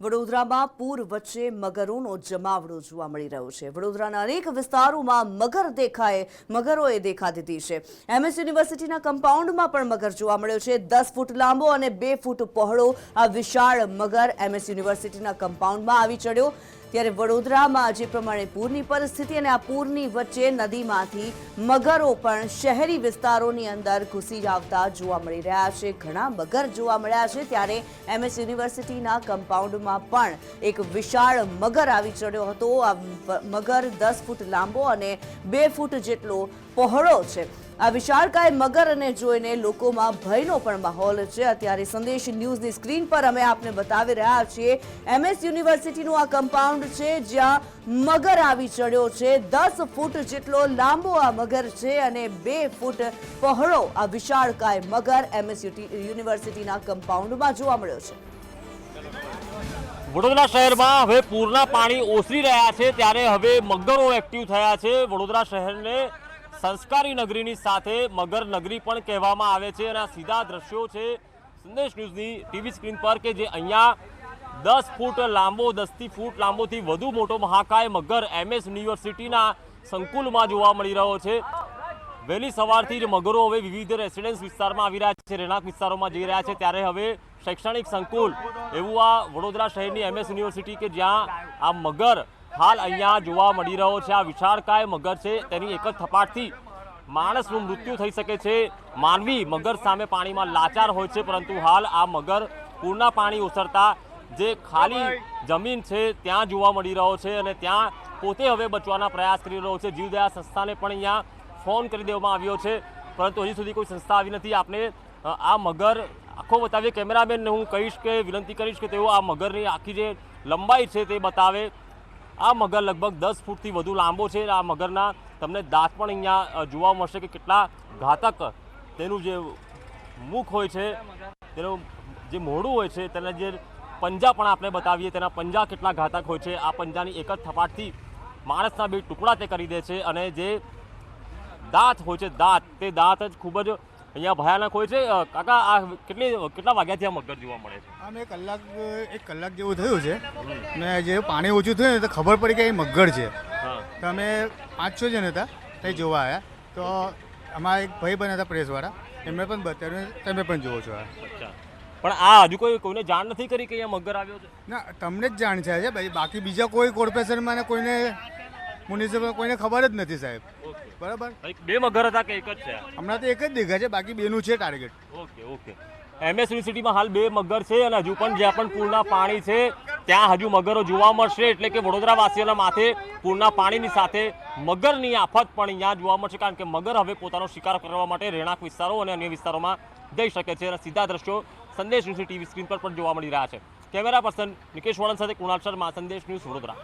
વડોદરામાં પૂર વચ્ચે મગરોનો જમાવડો જોવા મળી રહ્યો છે. વડોદરાના અનેક વિસ્તારોમાં મગર દેખાય, મગરોએ દેખા દીધી છે. એમએસ યુનિવર્સિટીના કમ્પાઉન્ડમાં પણ મગર જોવા મળ્યો છે. દસ ફૂટ લાંબો અને બે ફૂટ પહોળો આ વિશાળ મગર એમએસ યુનિવર્સિટીના કમ્પાઉન્ડમાં આવી ચડ્યો. ત્યારે વડોદરામાં જે પ્રમાણે પૂરની પરિસ્થિતિ અને આ પૂરની વચ્ચે નદીમાંથી મગરો પણ શહેરી વિસ્તારોની અંદર ઘૂસી આવતા જોવા મળી રહ્યા છે. ઘણા મગર જોવા મળ્યા છે ત્યારે એમએસ યુનિવર્સિટીના કમ્પાઉન્ડમાં પણ એક વિશાળ મગર આવી ચડ્યો હતો. આ મગર દસ ફૂટ લાંબો અને બે ફૂટ જેટલો પહોળો છે. આ વિશાળકાય મગરને જોઈને લોકોમાં ભયનો પણ માહોલ છે. અત્યારે સંદેશ ન્યૂઝની સ્ક્રીન પર અમે આપને બતાવી રહ્યા છીએ. એમએસ યુનિવર્સિટીનું આ કમ્પાઉન્ડ છે, જ્યાં મગર આવી ચડ્યો છે. દસ ફૂટ જેટલો લાંબો આ મગર છે અને બે ફૂટ પહોળો આ વિશાળકાય મગર એમએસ યુનિવર્સિટીના કમ્પાઉન્ડમાં જોવા મળ્યો છે. વડોદરા શહેરમાં હવે પૂરના પાણી ઓસરી રહ્યા છે, ત્યારે હવે મગરો એક્ટિવ થયા છે. વડોદરા શહેરને સંસ્કારી નગરીની સાથે મગર નગરી પણ કહેવામાં આવે છે અને આ સીધા દ્રશ્યો છે સંદેશ ન્યૂઝની ટીવી સ્ક્રીન પર કે જે અહીંયા દસ ફૂટ લાંબો, દસથી ફૂટ લાંબોથી વધુ મોટો મહાકાય મગર એમએસ યુનિવર્સિટીના સંકુલમાં જોવા મળી રહ્યો છે. વહેલી સવારથી જ મગરો હવે વિવિધ રેસિડેન્સ વિસ્તારમાં આવી રહ્યા છે. રહેણાંક વિસ્તારોમાં જઈ રહ્યા છે. ત્યારે હવે શૈક્ષણિક સંકુલ એવું આ વડોદરા શહેરની એમએસ યુનિવર્સિટી કે જ્યાં આ મગર હાલ અહીંયા જોવા મળી રહ્યો છે. આ વિશાળકાય મગર છે. તેની એક જ થપાટથી માણસનું મૃત્યુ થઈ શકે છે. માનવી મગર સામે પાણીમાં લાચાર હોય છે, પરંતુ હાલ આ મગર પૂરના પાણી ઓસરતા જે ખાલી જમીન છે ત્યાં જોવા મળી રહ્યો છે અને ત્યાં પોતે હવે બચવાના પ્રયાસ કરી રહ્યો છે. જીવદયા સંસ્થાને પણ અહીંયા ફોન કરી દેવામાં આવ્યો છે. પરંતુ હજી સુધી કોઈ સંસ્થા આવી નથી. આપણે આ મગર આખો બતાવીએ કેમેરામેનને હું કહીશ કે, વિનંતી કરીશ કે તેઓ આ મગરની આખી જે લંબાઈ છે તે બતાવે. આ મગર લગભગ દસ ફૂટથી વધુ લાંબો છે. આ મગરના તમને દાંત પણ અહીંયા જોવા મળશે કે કેટલા ઘાતક તેનું જે મુખ હોય છે, તેનું જે મોઢું હોય છે, તેના જે પંજા પણ આપણે બતાવીએ, તેના પંજા કેટલા ઘાતક હોય છે. આ પંજાની એક જ થપાટથી માણસના બે ટુકડા તે કરી દે છે અને જે દાંત હોય છે દાંત. તે દાંત જ ખૂબ જ અહીંયા ભયાનક હોય છે. કાકા આ કેટલી કેટલા વાગ્યાથી આ મગર જોવા મળે છે? આમ એક કલાક એક કલાક જેવું થયું છે. ને જે પાણી ઓછું થયું ને તો ખબર પડી કે એ મગર છે. તો અમે પાંચ છ જણ હતા તે જોવા આવ્યા તો અમારા એક ભાઈ બન્યા હતા પ્રેસવાળા. એમને પણ બતાવ્યું તમે પણ જોવો છો આ. અચ્છા. પણ આ હજુ કોઈ કોઈને જાણ નથી કરી કે અહીંયા મગર આવ્યો છે? ના તમને જ જાણ છે બાકી બીજા કોઈ કોર્પોરેશનમાં કોઈને મ્યુનિસિપલ કોઈને ખબર જ નથી સાહેબ. બરાબર? બે મગર હતા કે એક જ છે? હમણાં તો એક જ દેખાય છે બાકી બેનું છે ટાર્ગેટ ઓકે ઓકે. એમએસ યુનિવર્સિટીમાં હાલ બે મગર છે અને હજુ પણ જ્યાં પણ પૂરના પાણી છે ત્યાં હજુ મગરો જોવા મળશે. એટલે કે વડોદરા વાસીઓના માથે પૂરના પાણીની સાથે મગરની આફત પણ અહીંયા જોવા મળશે કારણ કે મગર હવે પોતાનો શિકાર કરવા માટે રહેણાંક વિસ્તારો અને અન્ય વિસ્તારોમાં જઈ શકે છે અને સીધા દ્રશ્યો સંદેશ ન્યૂઝની ટીવી સ્ક્રીન પર પણ જોવા મળી રહ્યા છે. કેમેરા પર્સન નિકેશ વળન સાથે કુણાલ શર્મા સંદેશ ન્યૂઝ વડોદરા.